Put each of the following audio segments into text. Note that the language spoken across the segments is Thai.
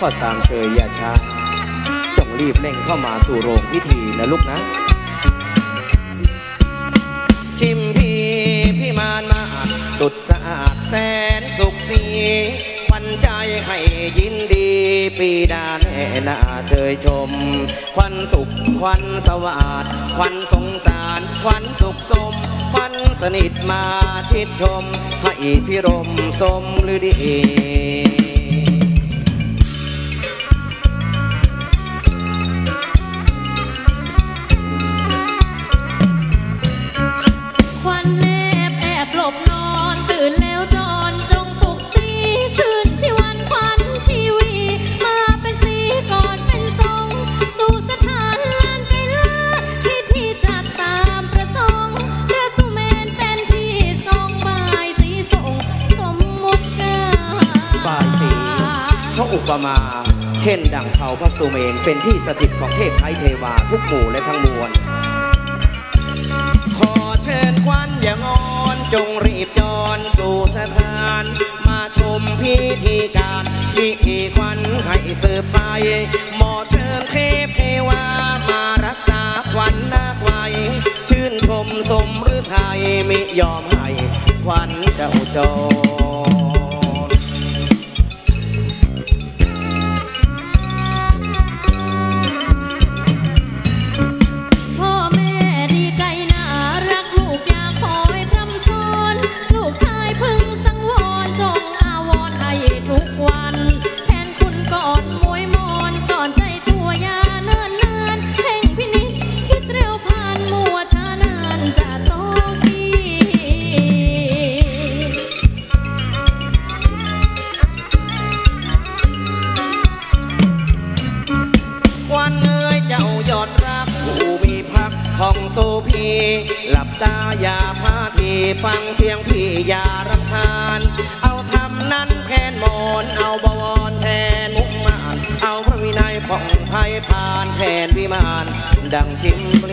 พ่อสามเชยอย่าช้าจงรีบเร่งเข้ามาสู่โรงพิธีนะลูกนะ ชิมพีพี่มานมาดสุดสะอาดแสนสุขสีขวัญใจให้ยินดีปีดาแน่นาเชยชม ควันสุขควันสวัสดควันสงสารควันสุขสมควันสนิทมาชิดชมให้พิรมสมฤดี อุปมา เช่นดังเผาพระสุเมนเป็นที่สถิตของเทพไทยเทวาทุกหมู่และทั้งมวล ขอเชิญควันอย่างอนจงรีบจรสู่สถาน มาชมพิธีการพิธีควันให้สืบไป หมอเชิญเทพเทวามารักษาควันนาคไว้ ชื่นชมสมฤทัยมิยอมให้ควันเจ้าจร หลับตาอย่าพาทีฟังเสียงพี่อย่ารำคาญ เอาทำนั้นแทนมอนเอาบวรแทนมุกมานเอาพระวินัยผ่องไพ่พานแทนวิมาน ดังชิมเพ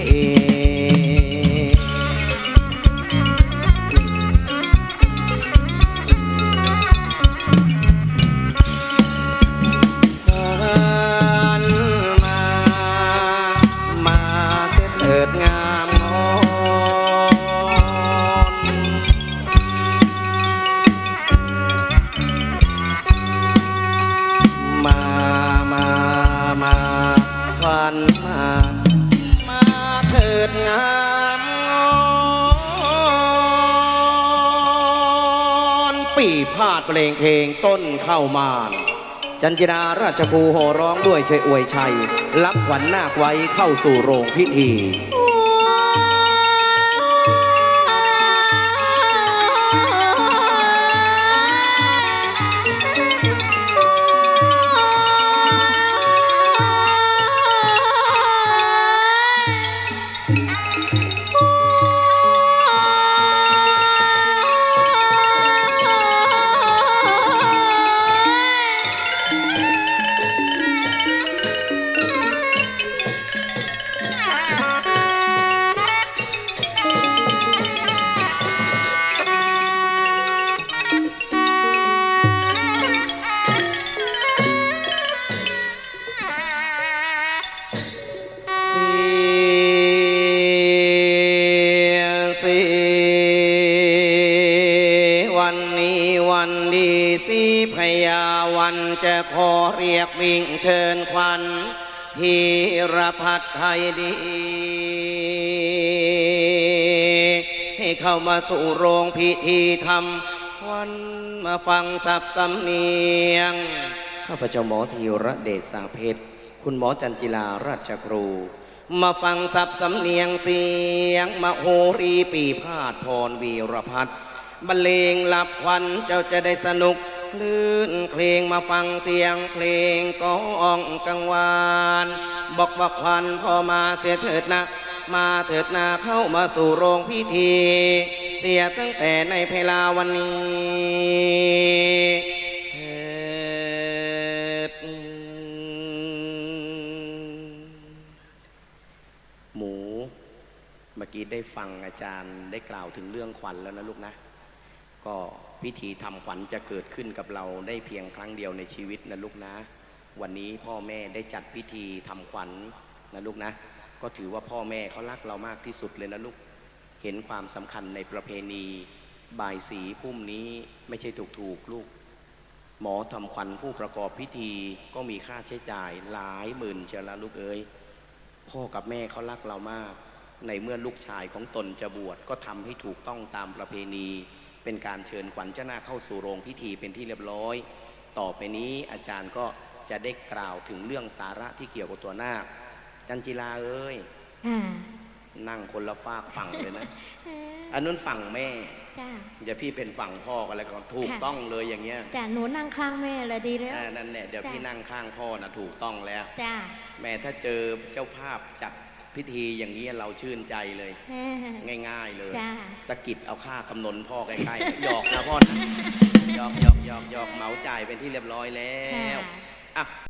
ปีพาดเพลงเพลงต้นเข้ามานจันจิราราชกูโหร้องด้วยช่วยอวยชัยรับขวัญนาคไว้เข้าสู่โรงพิธี สีพยาวันจะขอเรียกวิ่งเชิญควันพีรพัฒไทยดี ให้เข้ามาสู่โรงพิธีทำควันมาฟังสับสำเนียง ข้าพเจ้าหมอธีระเดชสาเพชร คุณหมอจันจิลาราชครู มาฟังสับสำเนียงเสียงมโหรีปีพาดพรวีรพัฒน์ บรรเลงหลับควันเจ้าจะได้สนุก คลื่นเพลงมาฟังเสียงเพลงก้องกังวานบอกว่าควันพอมาเสียเถิดนะ มาเถิดนาเข้ามาสู่โรงพิธี เสียตั้งแต่ในเพลาวันนี้หมูเมื่อกี้ได้ฟังอาจารย์ได้กล่าวถึงเรื่องขวัญแล้วนะลูกนะ ก็พิธีทำขวัญจะเกิดขึ้นกับเราได้เพียงครั้งเดียวในชีวิตนะลูกนะ วันนี้พ่อแม่ได้จัดพิธีทำขวัญนะลูกนะ ก็ถือว่าพ่อแม่เขารักเรามากที่สุดเลยนะลูก เห็นความสำคัญในประเพณีบายสีพุ่มนี้ไม่ใช่ถูกถูกลูก หมอทำขวัญผู้ประกอบพิธีก็มีค่าใช้จ่ายหลายหมื่นเชียวละลูกเอ้ยพ่อกับแม่เขารักเรามาก ในเมื่อลูกชายของตนจะบวชก็ทำให้ถูกต้องตามประเพณี เป็นการเชิญขวัญเจ้านาคเข้าสู่โรงพิธีเป็นที่เรียบร้อย ต่อไปนี้อาจารย์ก็จะได้กล่าวถึงเรื่องสาระที่เกี่ยวกับตัวนาคจันจิลาเอ้ยอ่านั่งคนละฝากฝั่งเลยนะเอออันนู้นฝั่งแม่จ้าเดี๋ยวพี่เป็นฝั่งพ่อกันแล้วก็ถูกค่ะต้องเลยอย่างเงี้ยจ้าหนูนั่งข้างแม่เลยดีแล้วอ่านั่นแหละเดี๋ยวจ้ะพี่นั่งข้างพ่อนะถูกต้องแล้ว จ้าแม่ถ้าเจอเจ้าภาพจัด พิธีอย่างนี้เราชื่นใจเลยแม่ง่ายๆเลยจ้า สะกิดเอาค่ากำนนพ่อใกล้ๆ หยอกนะพ่อนะหยอกหยอกหยอกหยอกเหมาจ่ายเป็นที่เรียบร้อยแล้วค่ะ อะ